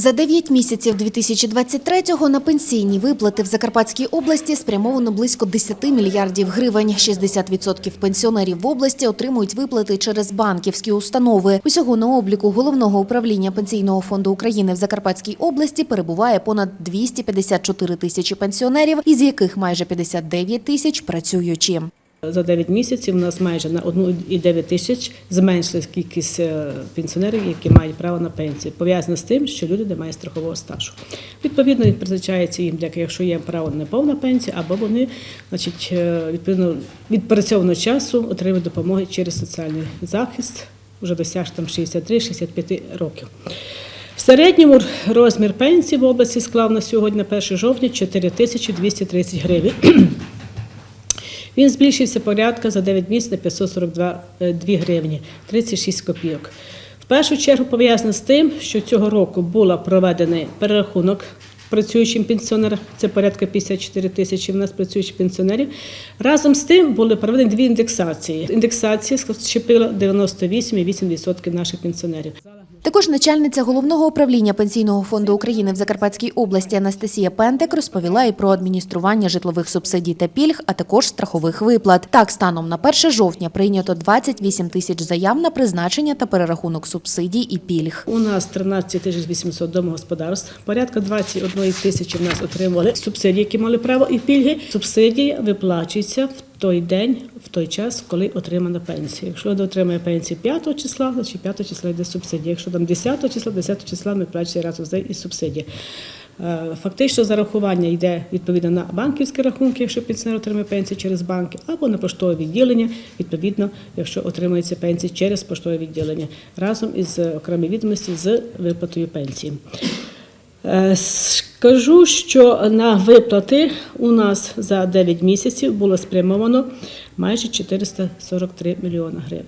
За 9 місяців 2023-го на пенсійні виплати в Закарпатській області спрямовано близько 10 мільярдів гривень. 60% пенсіонерів в області отримують виплати через банківські установи. Усього на обліку Головного управління Пенсійного фонду України в Закарпатській області перебуває понад 254 тисячі пенсіонерів, із яких майже 59 тисяч працюючі. За 9 місяців у нас майже на 1,9 тисяч зменшилась кількість е, пенсіонерів, які мають право на пенсію. Пов'язано з тим, що люди не мають страхового стажу. Відповідно, призначається їм, якщо є право на повна пенсія, або вони, значить, е, відповідно відпрацьованого часу отримують допомоги через соціальний захист, вже досяж там 63-65 років. В середньому розмір пенсії в області склав на сьогодні, на 1 жовтня, 4230 гривень. Він збільшився порядка за 9 місяців на 542 е, гривні 36 копійок. В першу чергу пов'язано з тим, що цього року була проведений перерахунок працюючим пенсіонерам, це порядка 54 тисячі в нас працюючих пенсіонерів. Разом з тим були проведені дві індексації. Індексація щепила 98,8% наших пенсіонерів. Також начальниця головного управління Пенсійного фонду України в Закарпатській області Анастасія Пентек розповіла і про адміністрування житлових субсидій та пільг, а також страхових виплат. Так, станом на 1 жовтня прийнято 28 тисяч заяв на призначення та перерахунок субсидій і пільг. У нас 13 тисяч 800 домогосподарств, порядка 21 тисячі в нас отримували субсидії, які мали право і пільги. Субсидії виплачуються в той день, в той час, коли отримана пенсія. Якщо отримає пенсію 5 числа, значить 5 числа йде субсидія. Якщо там 10 числа, 10 числа ми плачується разом з і субсидія. Е, Фактично зарахування йде відповідно на банківські рахунки, якщо пенсіонер отримує пенсію через банки, або на поштове відділення, відповідно, якщо отримується пенсія через поштове відділення, разом із е, окремі відомості з виплатою пенсії. Скажу, що на виплати у нас за 9 місяців було спрямовано майже 443 мільйона гривень.